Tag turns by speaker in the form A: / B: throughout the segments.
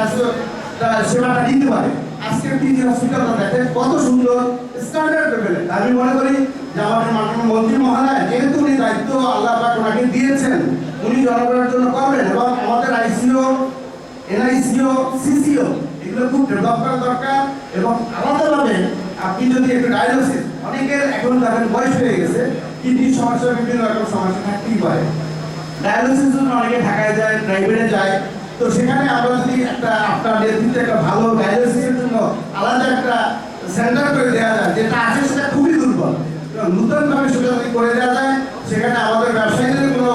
A: স্বাস্থ্য সেবাটা নিতে পারে। আজকের পিজি হসপিটালটা দেখেন কত সুন্দর স্ট্যান্ডার্ড লেভেলে আমি মনে করি যে আমাদের মাননীয় মন্ত্রী মহালয় যেহেতু উনি দায়িত্ব আল্লাহ পাক ওনাকে দিয়েছেন, উনি জনগণের জন্য করবেন এবং আমাদের আইসিও, এনআইসিও, সিসিও, এগুলো খুব ডেভেলপ করা দরকার এবং আলাদাভাবে আপনি যদি একটু ডায়ালিসিস অনেকের এখন দেখেন বয়স হয়ে গেছে কিডনির সমস্যা বিভিন্ন রকম সমস্যা থাকতেই পারে। ডায়ালিসিস জন্য অনেকে ঢাকায় যায় প্রাইভেটে যায় তো সেখানে আমরা যদি একটা আপনার নেতৃত্বে একটা ভালো ডায়ালিসিসের জন্য আলাদা একটা সেন্টার করে দেওয়া যায় যেটা আছে সেটা খুবই দুর্বল। নূতন ভাবে সেটা যদি করে দেওয়া যায় সেখানে আমাদের ব্যবসায়ীদের কোনো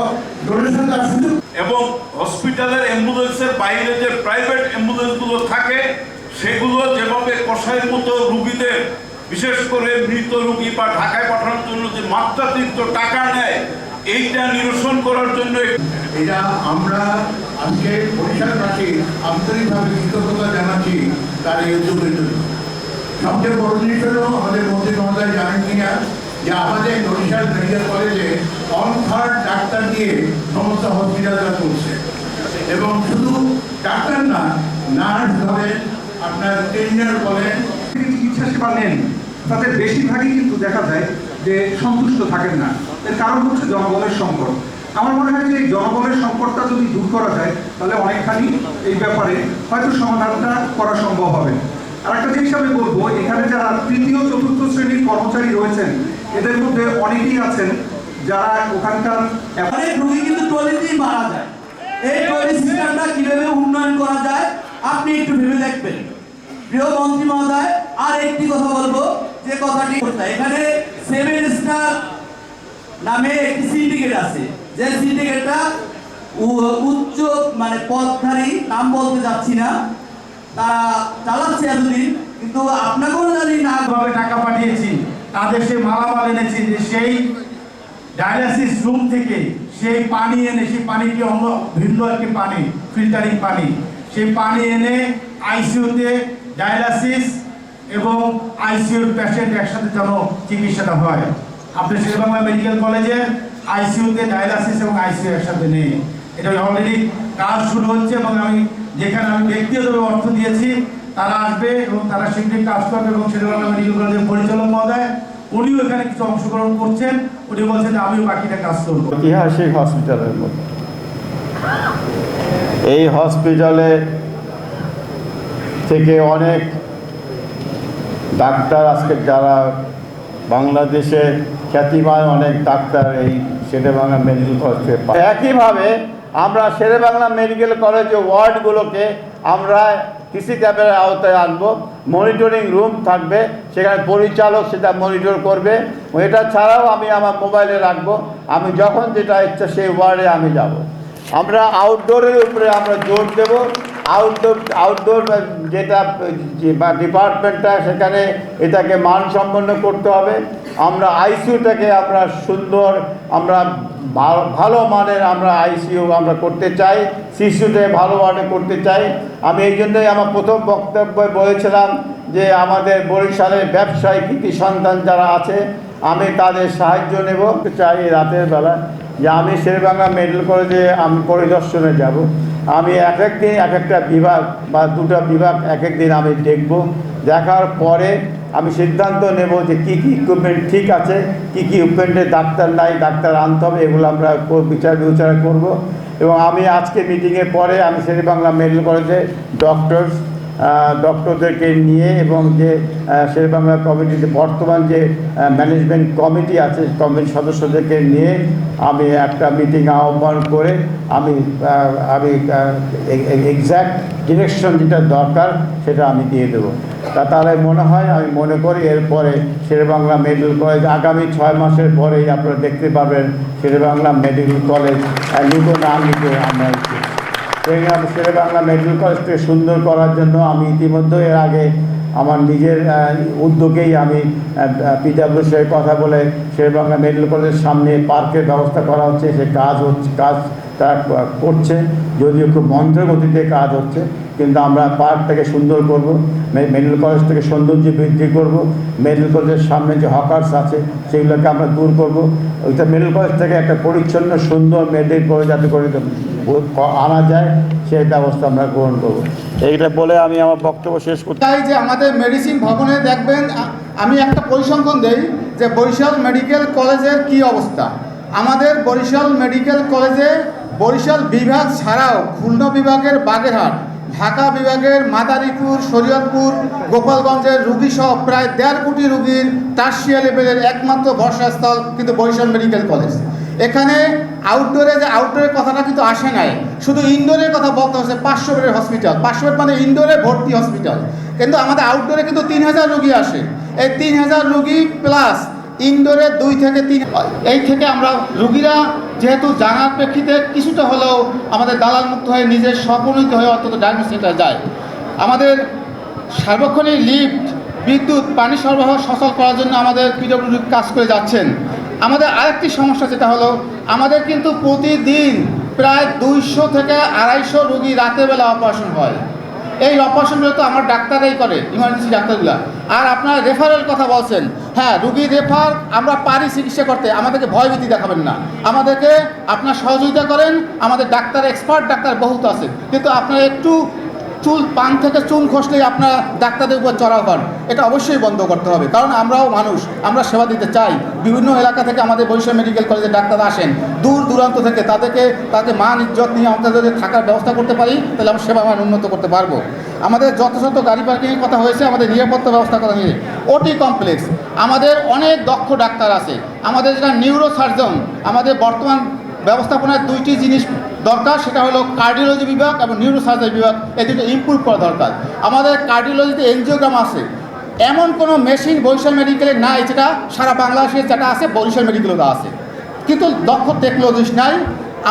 A: ডোনেশন দেওয়ার সুযোগ
B: এবং হসপিটালের অ্যাম্বুলেন্সের বাইরে যে প্রাইভেট অ্যাম্বুলেন্সগুলো থাকে সেগুলো যেভাবে কষায়ের মতো রুগীদের বিশেষ করে মৃত রুগী বা ঢাকায় পাঠানোর জন্য যে মাত্রাতিরিক্ত টাকা নেয় এইটা নিরসন করার জন্য
C: এটা আমরা আজকে বরিশালবাসী আন্তরিকভাবে কৃতজ্ঞতা জানাচ্ছি তার এই উদ্যোগের জন্য। সবচেয়ে বড় জিনিস হলো আমাদের মন্ত্রী মহোদয় জানেন কিনা যে আমাদের বরিশাল মেডিকেল কলেজে অন থার্ড ডাক্তার দিয়ে সমস্ত হসপিটালটা চলছে এবং শুধু ডাক্তার না, নার্স ধরেন আপনার ট্রেনার বলেন
D: থেকে চিকিৎসা সেবা নেন তাদের বেশিরভাগই কিন্তু দেখা যায় যে সন্তুষ্ট থাকেন না। এর কারণ হচ্ছে জনগণের সংকট। আমার মনে হয় যে জনগণের সংকটটা যদি দূর করা যায়, তাহলে অনেকখানি এই ব্যাপারে হয়তো সমাধানটা করা সম্ভব হবে। আর একটা জিনিস আমি বলব, এখানে যারা তৃতীয়, চতুর্থ শ্রেণির কর্মচারী রয়েছেন, এদের মধ্যে অনেকেই আছেন যারা ওখানকার
E: অনেক রোগী কিন্তু টয়লেটেই মারা যায়। এই টয়লেট সিস্টেমটা কীভাবে উন্নয়ন করা যায়, আপনি একটু ভেবে দেখবেন। প্রিয় মন্ত্রী মহোদয়, আর একটি কথা বলব, যে কথাটি এখানে সেভেন স্টার নামে একটি সিন্ডিকেট আছে। যে সিন্ডিকেটটা উচ্চ মানে পদধারী, নাম বলতে যাচ্ছি না, তারা চালাচ্ছে এতদিন, কিন্তু আপনাকেও জানি না
F: ভাবে টাকা পাঠিয়েছি, তাদের সে মালামাল এনেছি যে সেই ডায়ালিসিস রুম থেকে সেই পানি এনে, সেই পানিটি অন্য ভিন্ন একটি পানি, ফিল্টারিং পানি, সেই পানি এনে আইসিইউতে ডায়ালিসিস এবং আইসিইউর পেশেন্ট একসাথে যেন চিকিৎসাটা হয়। আপনি শেরবাংলা মেডিকেল কলেজে আইসিইউতে ডায়ালিসিস এবং আইসিইউ একসাথে নেই। এটা অলরেডি কাজ শুরু হচ্ছে এবং আমি যেখানে আমি ব্যক্তিগতভাবে অর্থ দিয়েছি, তারা আসবে এবং তারা শীঘ্রই কাজ করবে এবং শেরবাংলা মেডিকেল কলেজের পরিচালক মহোদয়, উনিও এখানে কিছু অংশগ্রহণ করছেন। উনি বলছেন আমিও বাকিটা কাজ করব।
G: ঐতিহাসিক হসপিটালের মতো এই হসপিটালে থেকে অনেক ডাক্তার আজকে যারা বাংলাদেশে খ্যাতিমান অনেক ডাক্তার এই শেরেবাংলা মেডিকেল কলেজ একইভাবে আমরা শেরেবাংলা মেডিকেল কলেজ ওয়ার্ডগুলোকে আমরা কৃষি ক্যাবের আওতায় আনব। মনিটরিং রুম থাকবে, সেখানে পরিচালক সেটা মনিটর করবে। এটা ছাড়াও আমি আমার মোবাইলে রাখব। আমি যখন যেটা ইচ্ছা সেই ওয়ার্ডে আমি যাব। আমরা আউটডোরের উপরে আমরা জোর দেব। আউটডোর আউটডোর যেটা বা ডিপার্টমেন্টটা সেখানে এটাকে মানসম্পন্ন করতে হবে। আমরা আইসিইউটাকে আমরা সুন্দর, আমরা ভালো মানের আমরা আইসিইউ আমরা করতে চাই শিশুতে ভালো মানে করতে চাই। আমি এই জন্যই আমার প্রথম বক্তব্যে বলেছিলাম যে আমাদের বরিশালের ব্যবসায়ী কৃতি সন্তান যারা আছে, আমি তাদের সাহায্য নেব। চাই রাতের বেলা যে আমি শেরবাংলা মেডিকেল কলেজে আমি পরিদর্শনে যাব। আমি এক এক দিন এক একটা বিভাগ বা দুটো বিভাগ এক এক দিন আমি দেখব। দেখার পরে আমি সিদ্ধান্ত নেব যে কী কী ইকুইপমেন্ট ঠিক আছে, কী কী ইকুইপমেন্টে ডাক্তার নাই, ডাক্তার আনতে হবে, এগুলো আমরা বিচার বিবেচনা করব। এবং আমি আজকে মিটিংয়ের পরে আমি শেরবাংলা মেডিকেল কলেজে ডক্টরস ডক্টরদেরকে নিয়ে এবং যে শেরবাংলা কমিটিতে, বর্তমান যে ম্যানেজমেন্ট কমিটি আছে কমিটির সদস্যদেরকে নিয়ে আমি একটা মিটিং আহ্বান করে আমি আমি এক্স্যাক্ট ডিরেকশন যেটা দরকার সেটা আমি দিয়ে দেবো। তা তাহলে মনে হয়, আমি মনে করি এরপরে শেরবাংলা মেডিকেল কলেজ আগামী ছয় মাসের পরেই আপনারা দেখতে পাবেন শেরবাংলা মেডিকেল কলেজ নতুন আঙ্গিকে আমরা টেলিগ্রাম শেরে বাংলা মেডিকেল কলেজকে সুন্দর করার জন্য আমি ইতিমধ্যে এর আগে আমার নিজের উদ্যোগেই আমি পিডাব্লিউর সাথে কথা বলে শেরে বাংলা মেডিকেল কলেজের সামনে পার্কের ব্যবস্থা করা হচ্ছে। সে কাজ হচ্ছে, কাজ ক- করছে, যদিও খুব মন্ত্র গতিতে কাজ হচ্ছে, কিন্তু আমরা পার্কটাকে সুন্দর করব মেডিকেল কলেজ থেকে সৌন্দর্য বৃদ্ধি করব, মেডিকেল কলেজের সামনে যে হকার্স আছে সেগুলোকে আমরা দূর করব। ওইটা মেডিকেল কলেজ থেকে একটা পরিচ্ছন্ন, সুন্দর মেডিকেল কলেজ যাতে করে আনা যায়, সেই ব্যবস্থা আমরা গ্রহণ করব। এইটা বলে আমি আমার বক্তব্য শেষ করতে
H: তাই যে আমাদের মেডিসিন ভবনে দেখবেন আমি একটা পরিসংখ্যান দেই যে বরিশাল মেডিকেল কলেজের কি অবস্থা? আমাদের বরিশাল মেডিকেল কলেজে বরিশাল বিভাগ ছাড়াও খুলনা বিভাগের বাগেরহাট, ঢাকা বিভাগের মাদারীপুর, শরীয়তপুর, গোপালগঞ্জের রুগী সহ প্রায় দেড় কোটি রুগীর টার্সিয়া লেভেলের একমাত্র বর্ষাস্থল কিন্তু বরিশাল মেডিকেল কলেজ। এখানে আউটডোরে যে আউটডোরের কথাটা কিন্তু আসে নাই, শুধু ইনডোরের কথা বলতে হচ্ছে পাঁচশো বেডের হসপিটাল পাঁচশো বেড মানে ইনডোরে ভর্তি হসপিটাল কিন্তু আমাদের আউটডোরে কিন্তু তিন হাজার রুগী আসে। এই তিন হাজার রুগী প্লাস ইনডোরে দুই থেকে তিন এই থেকে আমরা রুগীরা যেহেতু জানার প্রেক্ষিতে কিছুটা হলেও আমাদের দালাল মুক্ত হয়ে নিজের স্বপনীত হয়ে অন্তত ডায়াগনোস সেন্টারে যায়। আমাদের সার্বক্ষণিক লিফট বিদ্যুৎ, পানি সরবরাহ সচল করার জন্য আমাদের পিডব্লিউডি কাজ করে যাচ্ছেন। আমাদের আরেকটি সমস্যা যেটা হলো, আমাদের কিন্তু প্রতিদিন প্রায় দুইশো থেকে আড়াইশো রুগী রাতের বেলা অপারেশন হয়। এই অপারেশনগুলো তো আমার ডাক্তারাই করে ইমার্জেন্সি ডাক্তারগুলো। আর আপনারা রেফারেল কথা বলছেন হ্যাঁ রুগী রেফার আমরা পারি চিকিৎসা করতে, আমাদেরকে ভয়ভীতি দেখাবেন না। আমাদেরকে আপনার সহযোগিতা করেন, আমাদের ডাক্তার এক্সপার্ট ডাক্তার বহুত আছে কিন্তু আপনারা একটু চুল, পান থেকে চুল খসলেই আপনার ডাক্তারদের উপর চড়াও হন। এটা অবশ্যই বন্ধ করতে হবে। কারণ আমরাও মানুষ, আমরা সেবা দিতে চাই। বিভিন্ন এলাকা থেকে আমাদের বরিশাল মেডিকেল কলেজের ডাক্তার আসেন। দূর দূরান্ত থেকে তাদেরকে, তাদের মান, ইজ্জত নিয়ে আমাদের যদি থাকার ব্যবস্থা করতে পারি, তাহলে আমরা সেবা মান উন্নত করতে পারব। আমাদের যথাযথ গাড়ি পার্কিংয়ের কথা হয়েছে, আমাদের নিরাপত্তা ব্যবস্থা করা নিয়ে ওটি কমপ্লেক্স আমাদের অনেক দক্ষ ডাক্তার আছে। আমাদের যেটা নিউরো সার্জন আমাদের বর্তমান ব্যবস্থাপনায় দুইটি জিনিস দরকার, সেটা হলো কার্ডিওলজি বিভাগ এবং নিউরোসার্জারি বিভাগ। এই দুটো ইমপ্রুভ করা দরকার। আমাদের কার্ডিওলজিতে এনজিওগ্রাম আছে। এমন কোনো মেশিন বরিশাল মেডিকেলে নাই যেটা সারা বাংলাদেশে যেটা আছে, বরিশাল মেডিকেলেও আছে। কিন্তু দক্ষ টেকনোলজিস্ট নাই।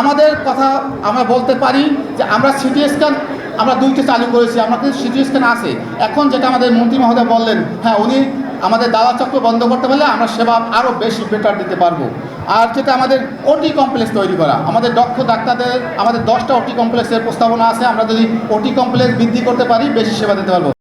H: আমাদের কথা আমরা বলতে পারি যে আমরা সিটি স্ক্যান আমরা দুইটা চালু করেছি, আমরা কিন্তু সিটি স্ক্যান আছে। এখন যেটা আমাদের মন্ত্রী মহোদয় বললেন হ্যাঁ উনি আমাদের দাদা চক্র বন্ধ করতে পারলে আমরা সেবা আরও বেশি বেটার দিতে পারব। আর যেটা আমাদের ওটি কমপ্লেক্স তৈরি করা। আমাদের দক্ষ ডাক্তারদের, আমাদের দশটা ওটি কমপ্লেক্সের প্রস্তাবনা আছে। আমরা যদি ওটি কমপ্লেক্স বৃদ্ধি করতে পারি, বেশি সেবা দিতে পারব।